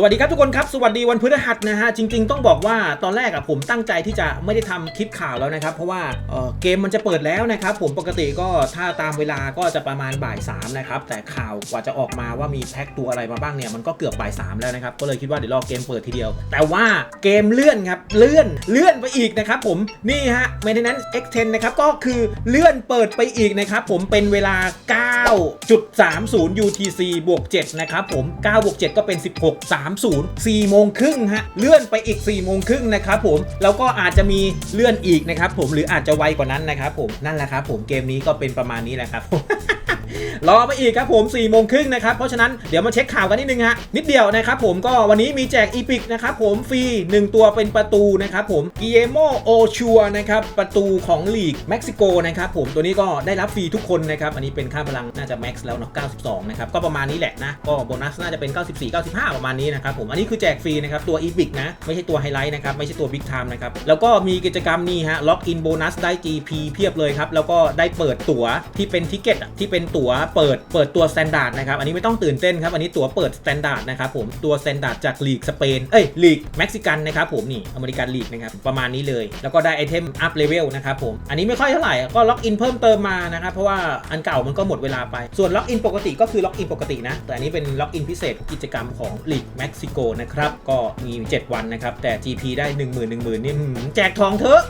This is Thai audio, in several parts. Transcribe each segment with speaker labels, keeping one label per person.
Speaker 1: สวัสดีครับทุกคนครับ สวัสดีวันพฤหัสนะฮะ จริง ๆ ต้องบอกว่าตอนแรกอะผมตั้งใจที่จะไม่ได้ทำคลิปข่าวแล้วนะครับ เพราะว่าเเกมมันจะเปิดแล้วนะครับ ผมปกติก็ถ้าตามเวลาก็จะประมาณบ่ายสามนะครับ แต่ข่าวกว่าจะออกมาว่ามีแพ็คตัวอะไรมาบ้างเนี่ยมันก็เกือบบ่ายสามแล้วนะครับ ก็เลยคิดว่าเดี๋ยวรอเกมเปิดทีเดียว แต่ว่าเกมเลื่อนครับ เลื่อน เลื่อนไปอีกนะครับผม นี่ฮะ maintenance extend นะครับ ก็คือเลื่อนเปิดไปอีกนะครับ ผมเป็นเวลา 9.30 UTC บวก7นะครับ ผม9บวก7ก็เป็น 16 30 4โมงครึ่งฮะเลื่อนไปอีก 4 โมงครึ่งนะครับผมแล้วก็อาจจะมีเลื่อนอีกนะครับผมหรืออาจจะไวกว่านั้นนะครับผมนั่นแหละครับผมเกมนี้ก็เป็นประมาณนี้แหละครับ รอไปอีกครับผม4ี่โมงครึ่งนะครับ เพราะฉะนั้นเดี๋ยวมาเช็คข่าวกันนิดนึงฮะ นิดเดียวนะครับผมก็วันนี้มีแจกอีพิกนะครับผมฟรี 1 ตัวเป็นประตูนะครับผมกิเอโมโอชัวนะครับ ประตูของลีกเม็กซิโกนะครับผมตัวนี้ก็ได้รับฟรีทุกคนนะครับ อันนี้เป็นค่าพลังน่าจะแม็กซ์แล้วเนาะ92 นะครับ ก็ประมาณนี้แหละนะ ก็โบนัสน่าจะเป็น 94 95 ประมาณนี้นะครับผมอันนี้คือแจกฟรีนะครับตัวอีพิกนะไม่ใช่ตัวไฮไลท์นะครับไม่ใช่ตัวบิ๊กไทม์นะครับแล้วก็มีกิจกรรมนี่ฮะล็อกอินโบนัสได้ GP เพียบเลยครับแล้วก็ได้เปิดตั๋วที่เป็นทิเก็ตที่เป็นตั๋วเปิดเปิดตัวสแตนดาร์ดนะครับ อันนี้ไม่ต้องตื่นเต้นครับ อันนี้ตั๋วเปิดสแตนดาร์ดนะครับผม ตัวสแตนดาร์ดจากลีกสเปน เอ้ย ลีกเม็กซิกันนะครับผมนี่ อเมริกันลีกนะครับ ประมาณนี้เลย แล้วก็ได้ไอเทมอัพเลเวลนะครับผม อันนี้ไม่ค่อยเท่าไหร่ ก็ล็อกอินเพิ่มเติมมานะครับ เพราะว่าอันเก่ามันก็หมดเวลาไป ส่วนล็อกอินปกติก็คือล็อกอินปกตินะ แต่อันนี้เป็นล็อกอินพิเศษกิจกรรมของลีกเม็กซิโกนะครับ ก็มี 7 วันนะครับ แต่ GP ได้ 1 0 0 0 0 1 0,000นี่หืมแจกทองเถอะ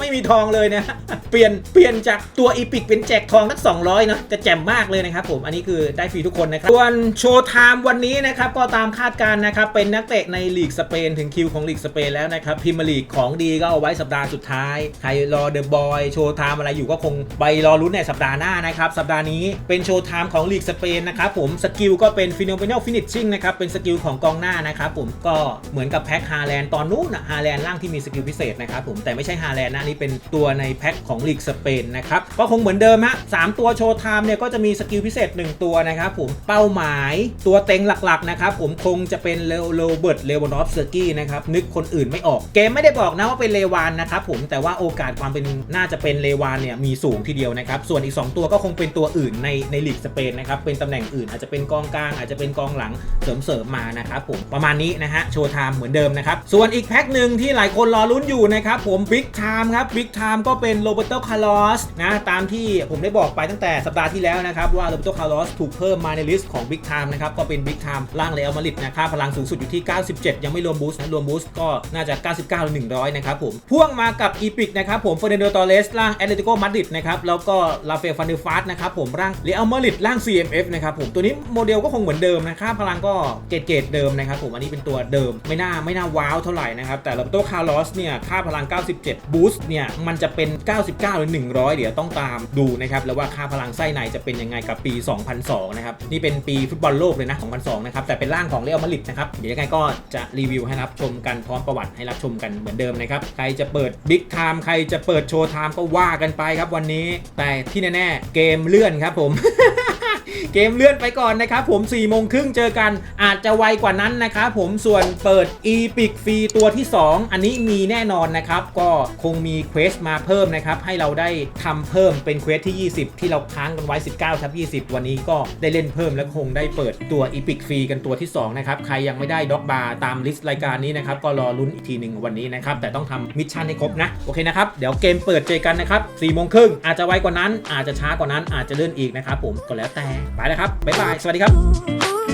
Speaker 1: ไม่มีทองเลยนะ เปลี่ยน เปลี่ยนจากตัวอีพิกเป็นแจกทองทั้ง200นะจะแจ่มมากเลยนะครับผมอันนี้คือได้ฟรีทุกคนนะครับส่วนโชว์ไทม์วันนี้นะครับก็ตามคาดการณ์นะครับเป็นนักเตะในลีกสเปนถึงคิวของลีกสเปนแล้วนะครับพิมพ์ลีกของดีก็เอาไว้สัปดาห์สุดท้ายใครรอเดอะบอยโชว์ไทม์อะไรอยู่ก็คงไปรอรุ้นในสัปดาห์หน้านะครับสัปดาห์นี้เป็นโชว์ไทม์ของลีกสเปนนะครับผมสกิลก็เป็นฟิโนเ e น a l ฟินิชชิ่งนะครับเป็นสกิลของกองหน้านะครับผมก็เหมือนกับแพ็คฮาแลนด์ตอนนู้นฮาแลนด์ร่างที่มีสกิลพิเศษนะครับผมแต่ไม่ใช่ฮาแลนด์นะนนี่เป็นตัวในแพ็คของลีกสเปนนะครับก็คงเหมือนเดิมฮะสามตัวโชว์ไทม์เนี่ยก็จะมีีสกิลพิเศษ 1 ตัวนะครับผมเป้าหมายตัวเต็งหลักๆนะครับผมคงจะเป็นเลโรเบิร์ตเลวานอฟสกี้นะครับนึกคนอื่นไม่ออก เกมไม่ได้บอกนะว่าเป็นเลวานนะครับผมแต่ว่าโอกาสความเป็นน่าจะเป็นเลวานเนี่ยมีสูงทีเดียวนะครับส่วนอีก 2 ตัวก็คงเป็นตัวอื่นในในลีกสเปนนะครับเป็นตำแหน่งอื่นอาจจะเป็นกองกลางอาจจะเป็นกองหลังเสริมๆมานะครับผมประมาณนี้นะฮะโชว์ไทม์เหมือนเดิมนะครับส่วนอีกแพ็คหนึ่งที่หลายคนรอลุ้นอยู่นะครับผมบิ๊กไทม์ครับบิ๊กไทม์ก็เป็นโรเบโตคาร์ลอสนะตามที่ผมได้บอกไปตั้งแต่สัปดาห์ที่แล้วนะครับว่าโรเบโตคาร์ลอสถูกเพิ่มมาในลิสต์ของบิ๊กไทม์นะครับก็เป็นบิ๊กไทม์ล่างเรอัลมาริดนะครับพลังสูงสุดอยู่ที่ 97 ยังไม่รวมบูสต์นะรวมบูสต์ก็น่าจะ 99หรือ100 นะครับผมพ่วงมากับอีพิกนะครับผมเฟอร์นันโดตอเรสล่างแอตเลติโกมาดริดนะครับแล้วก็ลาเฟลฟันเดฟาสนะครับผมร่างเรอัลมาริดล่าง CMF นะครับผมตัวนี้โมเดลก็คงเหมือนเดิมนะค่าพลังก็เกรดเกรดเดิมนะครับผมอันนี้เป็นตัวเดิมไม่น่าไม่น่าว้าวเท่าไหร่นะครับแต่โรเบโตคาร์ลอสเนี่ยค่าพลัง 97 บูสต์เนี่ยมันจะเป็น 99 หรือ 100 เดี๋ยวต้องตามดูนะครับแล้วว่าค่าพลังไส้ในจะเป็นยังไงกับปี 2002 นะครับ นี่เป็นปีฟุตบอลโลกเลยนะ 2002 นะครับ แต่เป็นร่างของเรอัลมาดริดนะครับ เดี๋ยวยังไงก็จะรีวิวให้รับชมกันพร้อมประวัติให้รับชมกันเหมือนเดิมนะครับ ใครจะเปิดบิ๊กไทม์ใครจะเปิดโชว์ไทม์ก็ว่ากันไปครับวันนี้ แต่ที่แน่ๆเกมเลื่อนครับผม เกมเลื่อนไปก่อนนะครับผม4ี่โมงครึ่งเจอกันอาจจะไวกว่านั้นนะครับผมส่วนเปิด e p i c ฟรีตัวที่ 2 อันนี้มีแน่นอนนะครับก็คงมีเควสมาเพิ่มนะครับให้เราได้ทำเพิ่มเป็นเควสที่ 20 ที่เราค้างกันไว้ 19ทับ20 วันนี้ก็ได้เล่นเพิ่มและคงได้เปิดตัว e p i c ฟรีกันตัวที่2นะครับใครยังไม่ได้ด็อกบาร์ตามลิสต์รายการนี้นะครับก็รอลุ้นอีกทีหนึ่งวันนี้นะครับแต่ต้องทำมิชชั่นให้ครบนะโอเคนะครับเดี๋ยวเกมเปิดเจอกันนะครับ4โมงครึ่งอาจจะไวกว่านั้นอาจจะช้ากว่านั้นอาจจะเลื่อนอีกนะครับผมก็แล้วแต่ไปแล้ครับบ๊ายบายสวัสดีครับ